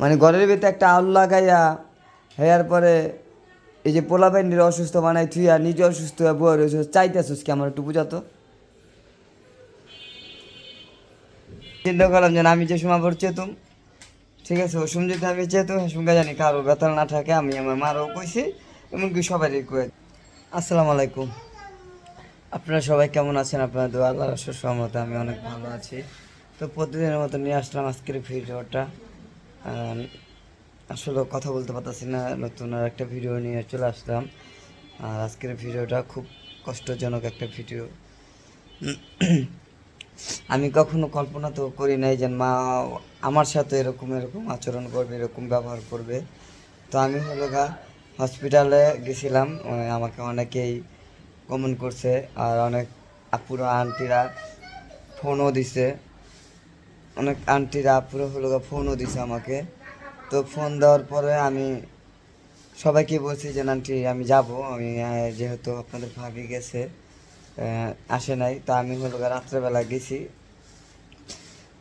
মানে ঘরের ভিতরে একটা আউল লাগাইয়া, হেয়ার পরে এই যে পোলা প্যান্ডির অসুস্থ বানাই আর নিজে অসুস্থ হয়ে বই রয়েছে, চাইতেছিস কি আমার একটু বুঝাতো চিন্তা করলাম যে আমি যে সময় পর চেতুম ঠিক আছে, ও সময় যদি আমি চেতুম সঙ্গে জানি কারও ব্যথা না থাকে, আমি আমার মারও কইছি, এমনকি সবারই কয়ে আসসালামু আলাইকুম। আপনারা সবাই কেমন আছেন? আপনারা দোয়া আল্লাহ সহমতে আমি অনেক ভালো আছি। তো প্রতিদিনের মতো নিয়ে আসলাম আজকের ভিডিওটা। আসলে কথা বলতে পারতাছি না, নতুন আর একটা ভিডিও নিয়ে চলে আসলাম। আর আজকের ভিডিওটা খুব কষ্টজনক একটা ভিডিও আমি কখনো কল্পনা তো করি নাই যে মা আমার সাথে এরকম এরকম আচরণ করবে, এরকম ব্যবহার করবে। তো আমি হলো গা হসপিটালে গেছিলাম আমাকে অনেকেই কমেন্ট করছে, আর অনেক আপুরা, আন্টিরা ফোনও দিছে। অনেক আন্টিরা আপুরা হলো ফোনও দিছে আমাকে। তো ফোন দেওয়ার পরে আমি সবাইকে বলছি যে, আন্টি, আমি যাব। আমি যেহেতু আপনাদের ভাবি গেছে আসে নাই। তো আমি হলো রাত্রেবেলা গেছি।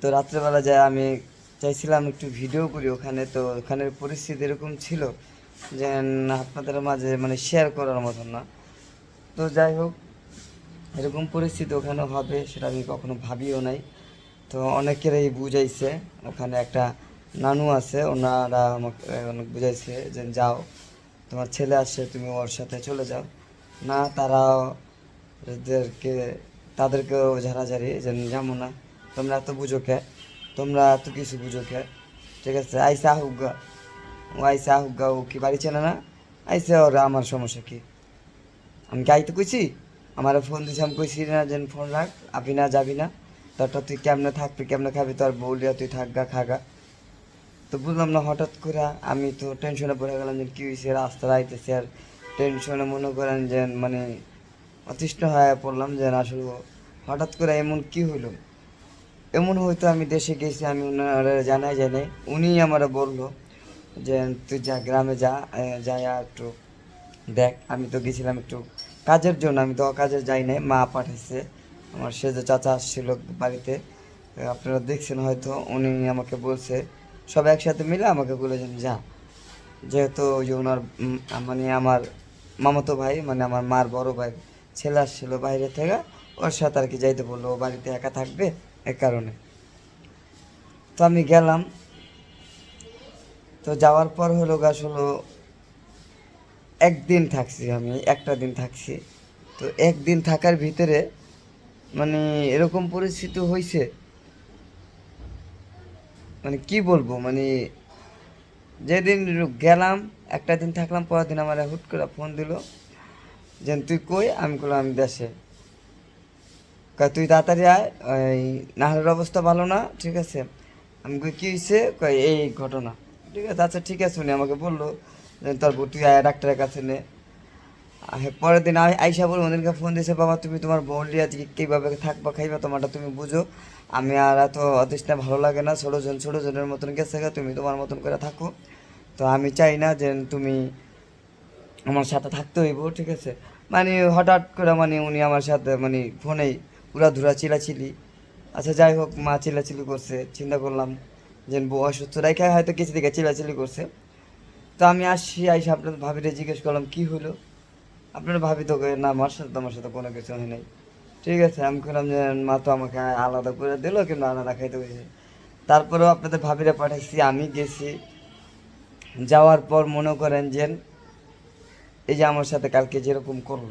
তো রাত্রেবেলা যায় আমি চাইছিলাম একটু ভিডিও করি ওখানে। তো ওখানের পরিস্থিতি এরকম ছিল যে আপনাদের মাঝে মানে শেয়ার করার মতন না। তো যাই হোক, এরকম পরিস্থিতি ওখানে হবে, সেটা আমি কখনো ভাবিও নাই। তো অনেকেরই বুঝাইছে, ওখানে একটা নানু আছে, ওনারা আমাকে অনেক বুঝাইছে যে যাও, তোমার ছেলে আসছে, তুমি ওর সাথে চলে যাও। না, তারাও এদেরকে, তাদেরকেও ঝাড়াঝাড়ি, যে যাব না, তোমরা এত বুঝো কে, তোমরা এত কিছু বুঝো কে, ঠিক আছে? আইসা হুগা ও আইসা হুগা ও কি বাড়ি চেনে না? আইসে ওরা, আমার সমস্যা কি? আমি কি আইতে কইছি? আমার ফোন দিছি, আমি কইছি, না যে ফোন রাখ, আপনি না যাবি না। তারপর তুই কেমনে থাকবি, কেমনে খাবি তো তোর বউলিয়া তুই থাকগা, খাগা। তো বুঝলাম না, হঠাৎ করে আমি তো টেনশনে পড়ে গেলাম যে কী হয়েছে রাস্তায় আইতেছে আর টেনশনে মনে করেন যে মানে অতিষ্ঠ হয়ে পড়লাম যে আসলে হঠাৎ করে এমন কি হইল? এমন হয়তো আমি দেশে গেছি, আমি ওনারা জানাই জানি উনি আমার বলল যে তুই যা গ্রামে যা যাই একটু দেখ, আমি তো গেছিলাম একটু কাজের জন্য, আমি তো কাজে যাই নাই, মা পাঠাইছে। আমার সে যে চাচা আসছিল বাড়িতে আপনারা দেখছেন হয়তো, উনি আমাকে বলছে, সব একসাথে মিলে আমাকে বলেছেন যা। যেহেতু ওই যে ওনার মানে আমার মামাতো ভাই মানে আমার মার বড় ভাই, ছেলে আসছিল বাইরে থেকে, ওর সাথে আর কি যাইতে বলল, ও বাড়িতে একা থাকবে এ কারণে। তো আমি গেলাম। তো যাওয়ার পর হলো গাছ হলো একদিন থাকছি আমি, একটা দিন থাকছি। তো একদিন থাকার ভিতরে মানে এরকম পরিস্থিতি হয়েছে মানে কি বলব মানে যেদিন গেলাম, একটা দিন থাকলাম, পরের দিন আমার হুট করে ফোন দিল যে তুই কই? আমি করলাম আমি দেশে। তুই তাড়াতাড়ি আয়, ওই নাহলের অবস্থা ভালো না, ঠিক আছে? আমি কই, কী হয়েছে কয়, এই ঘটনা। ঠিক আছে আচ্ছা ঠিক আছে, উনি আমাকে বলল, যে, তোর তুই আয়, ডাক্তারের কাছে নে। পরের দিন আই- আইসা বল ওদেরকে ফোন দিয়েছে, বাবা, তুমি তোমার বউ লিয়ে আজকে কীভাবে থাকবা, খাইবা, তোমারটা তুমি বুঝো। আমি আর এত অতিষ্ঠা ভালো লাগে না ছোটো জন ছোটো জনের মতন গেছে তুমি তোমার মতন করে থাকো। তো আমি চাই না যে তুমি আমার সাথে থাকতে হইব, ঠিক আছে? মানে হঠাৎ করে মানে উনি আমার সাথে মানে ফোনেই পুরা ধুরা চিলাচিলি। আচ্ছা যাই হোক, মা চিলাচিলি করছে, চিন্তা করলাম যে বউ অসুস্থ, রেখে হয়তো কিছু দিকে চিলাচিলি করছে। তো আমি আসছি, আইসা আপনাদের ভাবিরে জিজ্ঞেস করলাম, কী হলো আপনারা ভাবি তো না, আমার সাথে তোমার সাথে কোনো কিছু হয় নাই। ঠিক আছে, আমি করলাম যে, মা তো আমাকে আলাদা করে দিল, কিন্তু আলাদা খাইতে হয়েছে তারপরেও আপনাদের ভাবিরা পাঠাইছি, আমি গেছি। যাওয়ার পর মনে করেন যে, এই যে আমার সাথে কালকে যেরকম করল,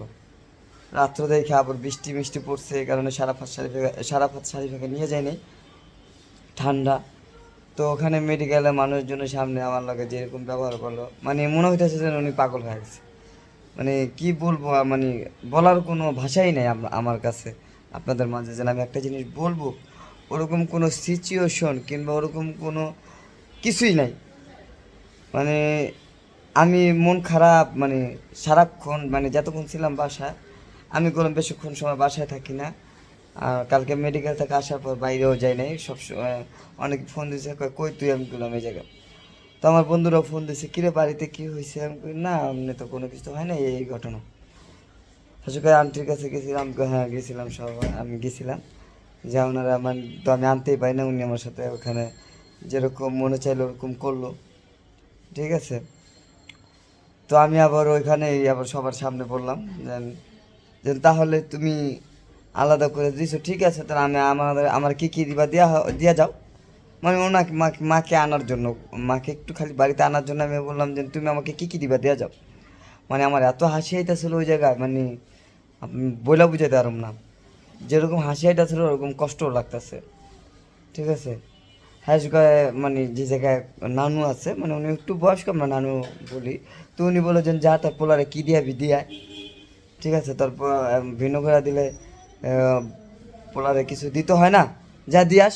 রাত্র দেখে আবার বৃষ্টি মিষ্টি পড়ছে, এই কারণে সারাফাত শারিফাকে সারাফাত শারিফাকে নিয়ে যায়নি ঠান্ডা। তো ওখানে মেডিকেলে মানুষজনের সামনে আমার লগে যেরকম ব্যবহার করল মানে মনে হইতেছে যেন উনি পাগল হয়ে গেছে। মানে কি বলব মানে বলার কোনো ভাষাই নেই আমার কাছে। আপনাদের মাঝে যেন আমি একটা জিনিস বলব, ওরকম কোনো সিচুয়েশন কিংবা ওরকম কোনো কিছুই নাই। মানে আমি মন খারাপ মানে সারাক্ষণ মানে যতক্ষণ ছিলাম বাসায়, আমি কোনো বেশিক্ষণ সময় বাসায় থাকি না। আর কালকে মেডিকেল থেকে আসার পর বাইরেও যাই নাই সব সময় অনেক ফোন দিয়েছে কই তুই? আমি বললাম, এই জায়গায় তো আমার বন্ধুরাও ফোন দিয়েছে কিরে বাড়িতে কি হয়েছে আমি কই, না এমনি তো কোনো কিছু হয় না এই ঘটনা। শাশুকে আন্টির কাছে গেছিলাম হ্যাঁ গেছিলাম সবাই আমি গেছিলাম। যে ওনারা আমার তো আমি আনতেই পারি না উনি আমার সাথে ওখানে যেরকম মনে চাইলো ওরকম করল ঠিক আছে? তো আমি আবার ওইখানে আবার সবার সামনে বললাম যে- তাহলে তুমি আলাদা করে দিছো ঠিক আছে? তাহলে আমি আমার আমার কী কী দিবা দিয়া দিয়া যাও। মানে ওনাকে, মাকে মাকে আনার জন্য, মাকে একটু খালি বাড়িতে আনার জন্য আমি বললাম যে, তুমি আমাকে কি কি দিবা, দিয়া যাও। মানে আমার এত হাসি আইতেছিল ওই জায়গায় মানে বইলা বুঝাইতে পারম না। যেরকম হাসি আইতেছিল, ওরকম কষ্টও লাগতেছে। ঠিক আছে? হাস গায়ে মানে যে জায়গায় নানু আছে মানে উনি একটু বয়স্ক, আমরা নানু বলি, তো উনি বলেছেন যা তার পোলারে কি দিয়াবি দিয়ায় ঠিক আছে? তারপর ভিন্ন করে দিলে পোলারে কিছু দিতে হয় না? যা, দিয়াস।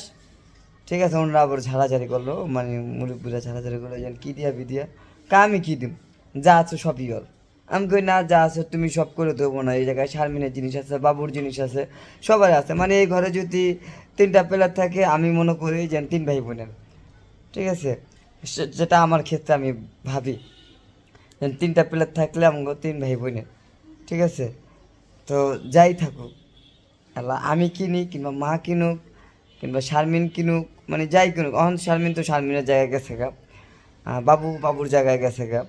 ঠিক আছে, ওনারা আবার ঝাড়াঝাড়ি করল মানে মুরব্বীরা ঝাড়াঝাড়ি করল, যে কি দিয়া বিদিয়া কা, আমি কি দিম? যা আছে সবই ওর। আমি কই, না, যা আছে তুমি সব করে দেবো না, এই জায়গায় শারমিনের জিনিস আছে, বাবুর জিনিস আছে সবার আছে। মানে এই ঘরে যদি তিনটা প্লেয়ার থাকে, আমি মনে করি যে তিন ভাই বোনের। ঠিক আছে? যেটা আমার ক্ষেত্রে আমি ভাবি তিনটা প্লেয়ার থাকলে আমাকে তিন ভাই বোনের। ঠিক আছে? তো যাই থাকুক আমি কিনি কিংবা মা কিনুক কিংবা শারমিন কিনুক মানে যাই কিনুক, অহন শারমিন তো শারমিনের জায়গায় গেছে গা। বাবু, বাবুর জায়গায় গেছে গা।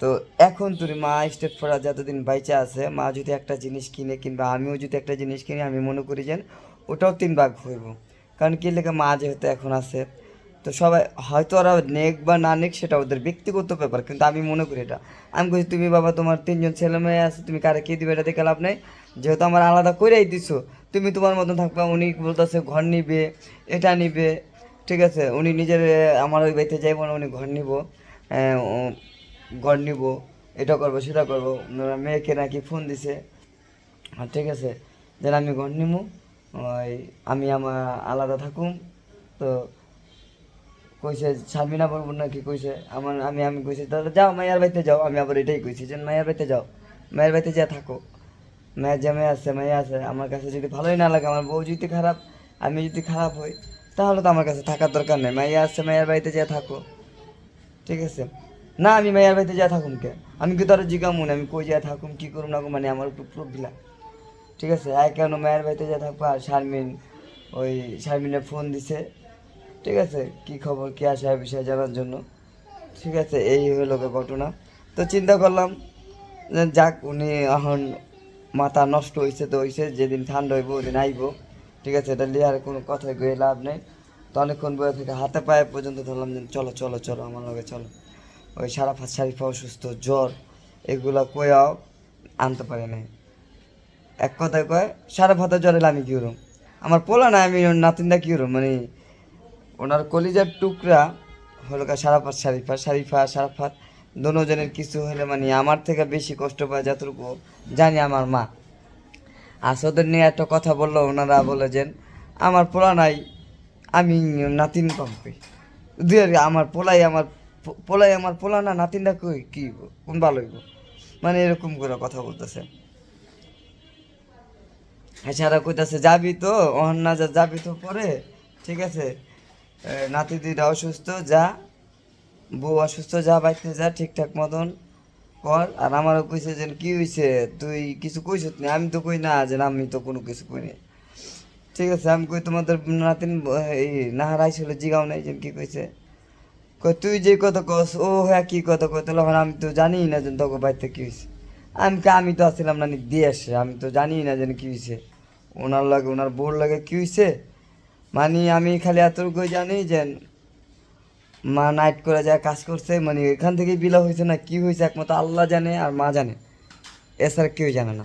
তো এখন তুই মা স্টেট ফরা যতদিন বাইচা আছে, মা যদি একটা জিনিস কিনে কিংবা আমিও যদি একটা জিনিস কিনি, আমি মনে করি যে ওটাও তিন ভাগ হইব। কারণ কি লেখা মা যেহেতু এখন আছে, তো সবাই হয়তো ওরা নেক বা না নেক সেটা ওদের ব্যক্তিগত ব্যাপার, কিন্তু আমি মনে করি এটা। আমি বলছি, তুমি বাবা, তোমার তিনজন ছেলে মেয়ে আছে, তুমি কারে কে দিবে? এটা দেখে লাভ নেই। যেহেতু আমার আলাদা করেই দিছো, তুমি তোমার মতন থাকবা, উনি বলতেছে ঘর নিবে, এটা নিবে, ঠিক আছে? উনি নিজের, আমার ওই বাড়িতে যাইব না, উনি ঘর নিব ঘর নিব, এটা করব, সেটা করব মেয়েকে নাকি ফোন দিছে। ঠিক আছে, যেন আমি ঘর নিমু, ওই, আমি আমার আলাদা থাকুম, তো কইছে, শারমিনা বলব নাকি? কইছে, আমার, আমি আমি কইছি তাহলে যাও মায়ের বাড়িতে যাও। আমি আবার এটাই কইছি যে মায়ের বাড়িতে যাও মায়ের বাড়িতে যা থাকো। মায়ের যে আছে মেয়ে আছে, আমার কাছে যদি ভালোই না লাগে, আমার বউ যদি খারাপ, আমি যদি খারাপ হই, তাহলে তো আমার কাছে থাকার দরকার নেই। মাইয়া আছে মায়ের বাড়িতে যা থাকো। ঠিক আছে? না, আমি মায়ের বাড়িতে যা থাকুম কে? আমি কি তোর জিগামু না, আমি কই যা থাকুম, কি করুম না মানে আমার একটু প্রবলেম ঠিক আছে? আর কেন মায়ের বাড়িতে যা থাকব আর শারমিন, ওই শারমিনের ফোন দিছে। ঠিক আছে? কি খবর, কি আসে বিষয়ে জানার জন্য। ঠিক আছে? এই হলো ঘটনা তো চিন্তা করলাম, যাক, উনি এখন মাথা নষ্ট হয়েছে তো হয়েছে যেদিন ঠান্ডা হইব ওদিন আইব। ঠিক আছে, এটা লিয়ার কোনো কথা গিয়ে লাভ নেই। তো অনেকক্ষণ বয়ে থেকে হাতে পায়ে পর্যন্ত ধরলাম যে, চলো চলো চলো, আমার লগে চলো। ওই সারা ফাঁস শারিফা অসুস্থ জ্বর, এগুলা কয়াও আনতে পারে নাই। এক কথায় কয়, সারা ভাতা জ্বরে আমি কি করুম? আমার পোলা না আমি নাতিনটা কি করুম? মানে ওনার কলিজার টুকরা হলো সারাফাত শারিফা শারিফা সারাফাত দোনোজনের কিছু হলে মানে আমার থেকে বেশি কষ্ট পায় যতটুকু জানি আমার মা। আসদের নিয়ে একটা কথা বলল, ওনারা বলে যে, আমার পোলা নাই, আমি নাতিন পাম্পি। দুই আমার পোলাই আমার পোলাই আমার পোলা না, নাতিনটা কই, কি, কোন ভালো মানে এরকম করে কথা বলতেছে। এছাড়া কইতাছে, যাবি তো, অহন না যা, যাবি তো পরে, ঠিক আছে? নাতি অসুস্থ, যা। বউ অসুস্থ, যা বাইতে যা ঠিকঠাক মতন কর। আর আমারও কইছে যে কি হইছে, তুই কিছু কইছ না? আমি তো কই না যে আমি তো কোনো কিছু কইনি ঠিক আছে, আমি কই তোমাদের নাতিন এই নাহার আইছিল জিগাও নাই যে কি কইছে। কই, তুই যে কথা কস, ও হ্যাঁ কি কথা কই তাহলে আমি তো জানি না যে তোকে বাইতে কি হয়েছে আমি কা আমি তো আসছিলাম না নি দিয়ে আসে আমি তো জানি না যে কি হয়েছে ওনার লাগে, ওনার বোর লাগে কি হয়েছে মানে আমি খালি এতটুকু জানি যে মা নাইট করে যায়, কাজ করছে মানে এখান থেকেই বিলা হয়েছে না, কি হয়েছে একমাত্র আল্লাহ জানে আর মা জানে। এছাড়া কেউ জানে না।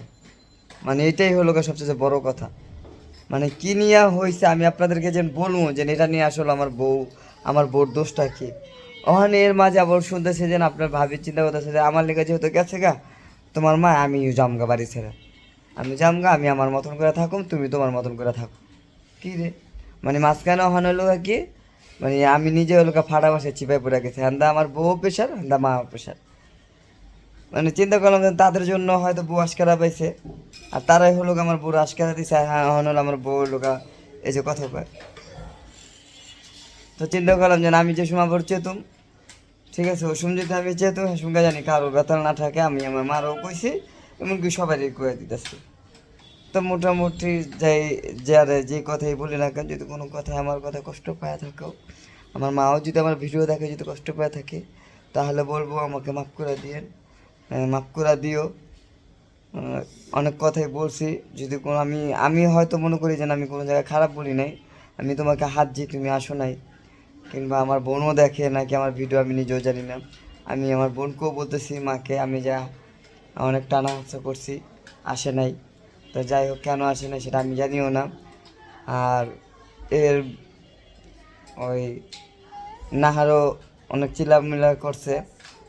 মানে এটাই হলো সবচেয়ে বড় কথা। মানে কি নিয়ে হয়েছে আমি আপনাদেরকে যে বলব যে এটা নিয়ে আসলে আমার বউ, আমার বউর দোষটা কি? ওখানে এর মাঝে আবার শুনতেছে যে আপনার ভাবির চিন্তা করতেছে যে আমার লেগে যেহেতু গেছে গা, তোমার মা আমি জামগা বাড়ি ছেড়ে। আমি জামগা আমি আমার মতন করে থাকুম, তুমি তোমার মতন করে থাকো। কি রে? মানে মাঝখানে ওখানে হলো কি মানে আমি নিজে হলো ফাটা বাসে চিপাই পড়ে গেছে। হান্দা আমার বউ প্রেশার হান্দা মা প্রেশার মানে চিন্তা করলাম যে তাদের জন্য হয়তো বউ আশকারা পাইছে। আর তারাই হলো আমার বউ আশকারা দিছে। হ্যাঁ হ্যাঁ হলো আমার বউ গা এই যে কথা কয়। তো চিন্তা করলাম যে আমি যে সময় পড়ছি চেতুম ঠিক আছে ওই সময় যদি আমি চেতুম সঙ্গে জানি কারও বেতন না থাকে, আমি আমার মারও কইছি, এমনকি সবারই কয়ে দিতেছি। তো মোটামুটি যাই, যারে যে কথাই বলি না কেন, যদি কোনো কথায় আমার কথা কষ্ট পায় থাকো আমার মাও যদি আমার ভিডিও দেখে যদি কষ্ট পায় থাকে, তাহলে বলব আমাকে মাফ করে দিয়েন। মাফ করে দিও। অনেক কথাই বলছি, যদি কোনো আমি আমি হয়তো মনে করি যে আমি কোনো জায়গায় খারাপ বলি নাই, আমি তোমাকে হাত দিই তুমি আসো নাই, কিংবা আমার বোনও দেখে নাকি আমার ভিডিও আমি নিজেও জানি না। আমি আমার বোনকেও বলতেছি, মাকে আমি যা অনেক টানা হাসা করছি, আসে নাই। তো যাই হোক কেন আসে না সেটা আমি জানিও না। আর এর ওই নাহারও অনেক চিল্লামিল্লা করছে।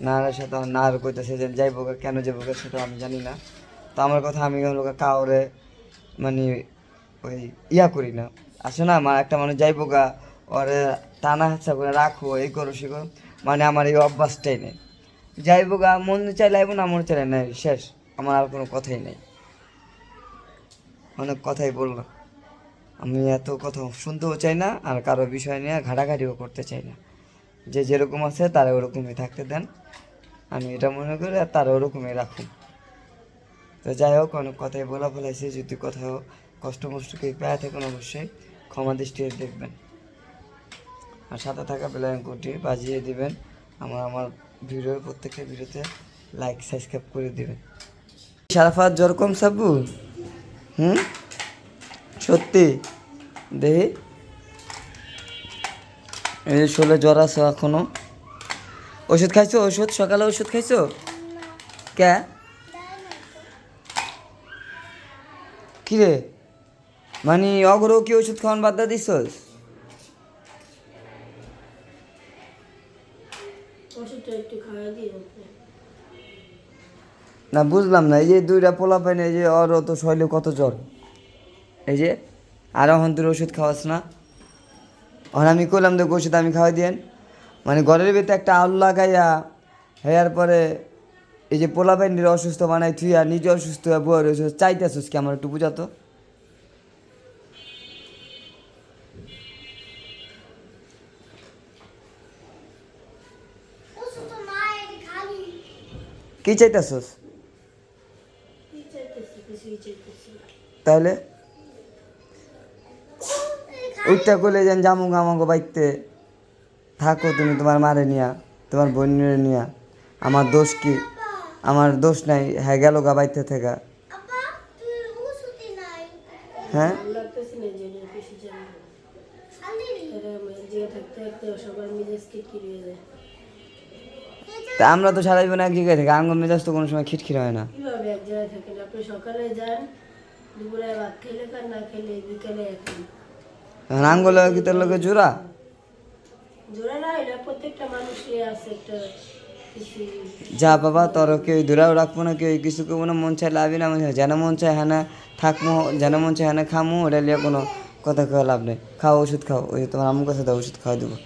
নাহারের সাথে নাহার কইতেছে যে যাইবো কেন গা, সেটা আমি জানি না। তো আমার কথা আমি হলো কাউরে মানে ওই ইয়া করি না। আসে না আমার একটা মানুষ যাইবো গা ওরে টানা হাচ্ছা করে রাখো এই করো সে করো। মানে আমার এই অভ্যাসটাই নেই। যাইবো গা মন চাইলে আইবো না মন চাইলে নাই শেষ। আমার আর কোনো কথাই নেই। অনেক কথাই বললাম। আমি এত কথা শুনতেও চাই না আর কারও বিষয় নিয়ে ঘাটাঘাটিও করতে চাই না। যে যেরকম আছে তারা ওরকমই থাকতে দেন। আমি এটা মনে করি আর তারা ওরকমই রাখুন। তো যাই হোক, অনেক কথাই বলা ফেলাইছি। যদি কোথাও কষ্ট মষ্ট কেউ পেয়ে থাকুন অবশ্যই ক্ষমা দৃষ্টিতে দেখবেন। আর সাথে থাকা বেলায়ঙ্কটি বাজিয়ে দিবেন। আমার আমার ভিডিওর প্রত্যেকটা ভিডিওতে লাইক সাবস্ক্রাইব করে দিবেন। সারাফাত জ্বর কম সাবু হুম? সত্যি? দেখি। এই শোলে জ্বর আছে এখনও। ওষুধ খাইছো? ওষুধ? সকালে ওষুধ খাইছো? কে? কি রে? মানে অগরও কি ওষুধ খাওয়ান বাদ দা ওষুধটা একটু খাওয়া দিয়ে না বুঝলাম না এই যে দুইটা পোলা পাইন এই যে ওর তো শৈলে কত জ্বর? এই যে আর এখন তোর ওষুধ খাওয়াস না? এখন আমি করলাম তো ওষুধ আমি খাওয়াই দিয়েন মানে ঘরের ভিতরে একটা আলু লাগাইয়া হেয়ার পরে এই যে পোলা পাইনের অসুস্থ বানাই তুই আর নিজে অসুস্থ হয়ে বউয়ের রয়েছে। চাইতেছিস কি আমার একটু বুঝাতো কি চাইতেছিস কি চাইতেছি কিছুই চাইতেছি না। তাহলে? উঠটা করলে যেন জামু আমাকে বাইতে। থাকো তুমি তোমার মারে নিয়া, তোমার বোনের নিয়া। আমার দোষ কি? আমার দোষ নাই হ্যাঁ গেল গা বাইতে থেকে। হ্যাঁ? না জেনে। তা আমরা তো সারা জীবন এক জায়গায় থাকি আমার মেজাজ তো কোনো সময় খিটখির হয় না। কীভাবে এক জায়গায় থাকেন? আপনি সকালে যান দুপুরে ভাত খেলে খান না খেলে বিকালে এখন জোড়া? জোড়া না এটা প্রত্যেকটা মানুষের আছে একটা যা বাবা তোর কেউ দূরাও রাখব না কেউ কিছু করব না মন চাই লাভই না মন চাই যেন মন চায় হ্যাঁ থাকব যেন মন চায় হ্যাঁ খামো ওটা নিয়ে কোনো কথা খাওয়া লাভ নেই। খাও ওষুধ খাও ওই তোমার আম্মুর কাছে দাও ওষুধ খাওয়া দেবো।